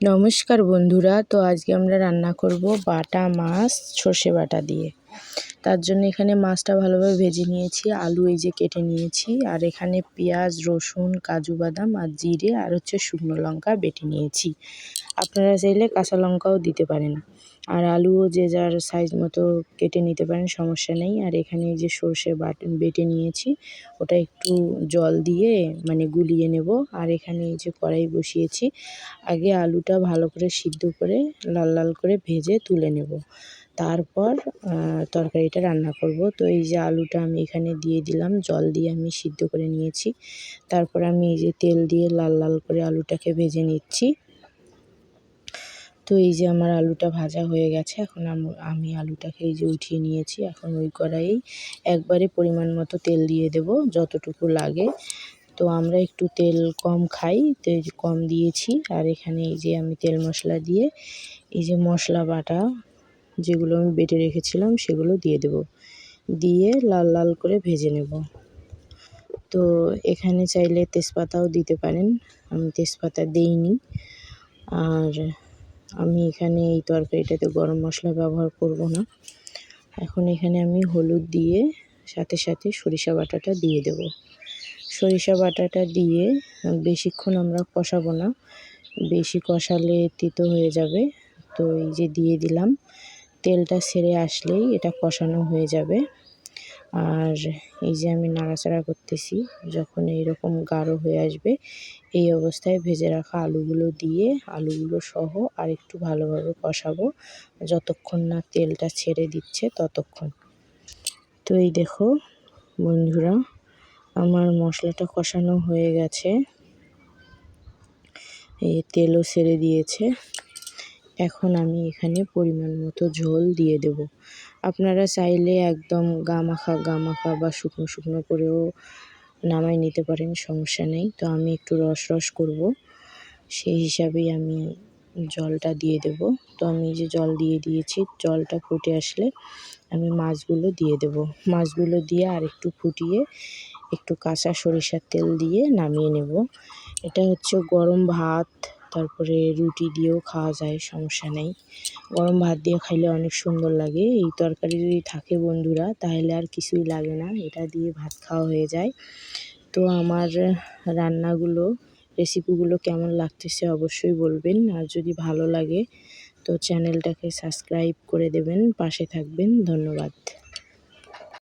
নমস্কার বন্ধুরা তো আজকে আমরা রান্না করব বাটা মাছ সর্ষে বাটা দিয়ে। তার জন্য এখানে মাছটা ভালোভাবে ভেজে নিয়েছি, আলু এই যে কেটে নিয়েছি, আর এখানে পেঁয়াজ, রসুন, কাজু বাদাম আর জিরে আর হচ্ছে শুকনো লঙ্কা বেটে নিয়েছি। আপনারা চাইলে কাঁচা লঙ্কাও দিতে পারেন। আর আলুও যে যার সাইজ মতো কেটে নিতে পারেন, সমস্যা নেই। আর এখানে যে সর্ষে বাট, বেটে নিয়েছি, ওটা একটু জল দিয়ে মানে গুলিয়ে নেব। আর এখানে এই যে কড়াই বসিয়েছি, আগে আলুটা ভালো করে সিদ্ধ করে লাল লাল করে ভেজে তুলে নেব। তারপর তরকারিটা রান্না করব। তো এই যে আলুটা আমি এখানে দিয়ে দিলাম, জল দিয়ে আমি সিদ্ধ করে নিয়েছি। তারপর আমি এই যে তেল দিয়ে লাল লাল করে আলুটাকে ভেজে নিচ্ছি। তো এই যে আমার আলুটা ভাজা হয়ে গেছে, এখন আমি আলুটাকে এই যে উঠিয়ে নিয়েছি। এখন ওই কড়াই একবারে পরিমাণ মতো তেল দিয়ে দেব, যতটুকু লাগে। তো আমরা একটু তেল কম খাই তো কম দিয়েছি। আর এখানে এই যে আমি তেল মশলা দিয়ে, এই যে মশলা বাটা যেগুলো আমি বেটে রেখেছিলাম সেগুলো দিয়ে দেব। দিয়ে লাল লাল করে ভেজে নেব। তো এখানে চাইলে তেজপাতাও দিতে পারেন। আমি তেজপাতা দেইনি। আর আমি এখানে এই তরকারিটাতে গরম মশলা ব্যবহার করব না। এখন এখানে আমি হলুদ দিয়ে সাথে সাথে সরিষা বাটাটা দিয়ে দেব। সরিষা বাটাটা দিয়ে বেশিক্ষণ আমরা কষাবো না। বেশি কষালে তিতো হয়ে যাবে। তো এই যে দিয়ে দিলাম। তেলটা সেরে আসলেই এটা কষানো হয়ে যাবে। আর এই যে আমি নাড়াচাড়া করতেছি, যখন এইরকম গাঢ় হয়ে আসবে, এই অবস্থায় ভেজে রাখা আলুগুলো দিয়ে আলুগুলো সহ আর একটু ভালোভাবে কষাবো, যতক্ষণ না তেলটা ছেড়ে দিচ্ছে ততক্ষণ। তো এই দেখো বন্ধুরা, আমার মশলাটা কষানো হয়ে গেছে। এই তেলও ছেড়ে দিয়েছে। এখন আমি এখানে পরিমাণ মতো ঝোল দিয়ে দেব। আপনারা চাইলে একদম গামাখা গামাখা বা শুকনো শুকনো করেও নামাই নিতে পারেন, সমস্যা নেই। তো আমি একটু রস রস করব, সেই হিসাবেই আমি জলটা দিয়ে দেব। তো আমি যে জল দিয়ে দিয়েছি, জলটা ফুটে আসলে আমি মাছগুলো দিয়ে দেব। মাছগুলো দিয়ে আর একটু ফুটিয়ে একটু কাঁচা সরিষার তেল দিয়ে নামিয়ে নেব। এটা হচ্ছে গরম ভাত। তারপরে রুটি দিয়েও খাওয়া যায়, সমস্যা নেই। গরম ভাত দিয়ে খাইলে অনেক সুন্দর লাগে। এই তরকারি যদি থাকে বন্ধুরা, তাহলে আর কিছুই লাগে না। এটা দিয়ে ভাত খাওয়া হয়ে যায়। তো আমার রান্নাগুলো রেসিপিগুলো কেমন লাগতেছে অবশ্যই বলবেন। আর যদি ভালো লাগে, তো চ্যানেলটাকে সাবস্ক্রাইব করে দেবেন। পাশে থাকবেন। ধন্যবাদ।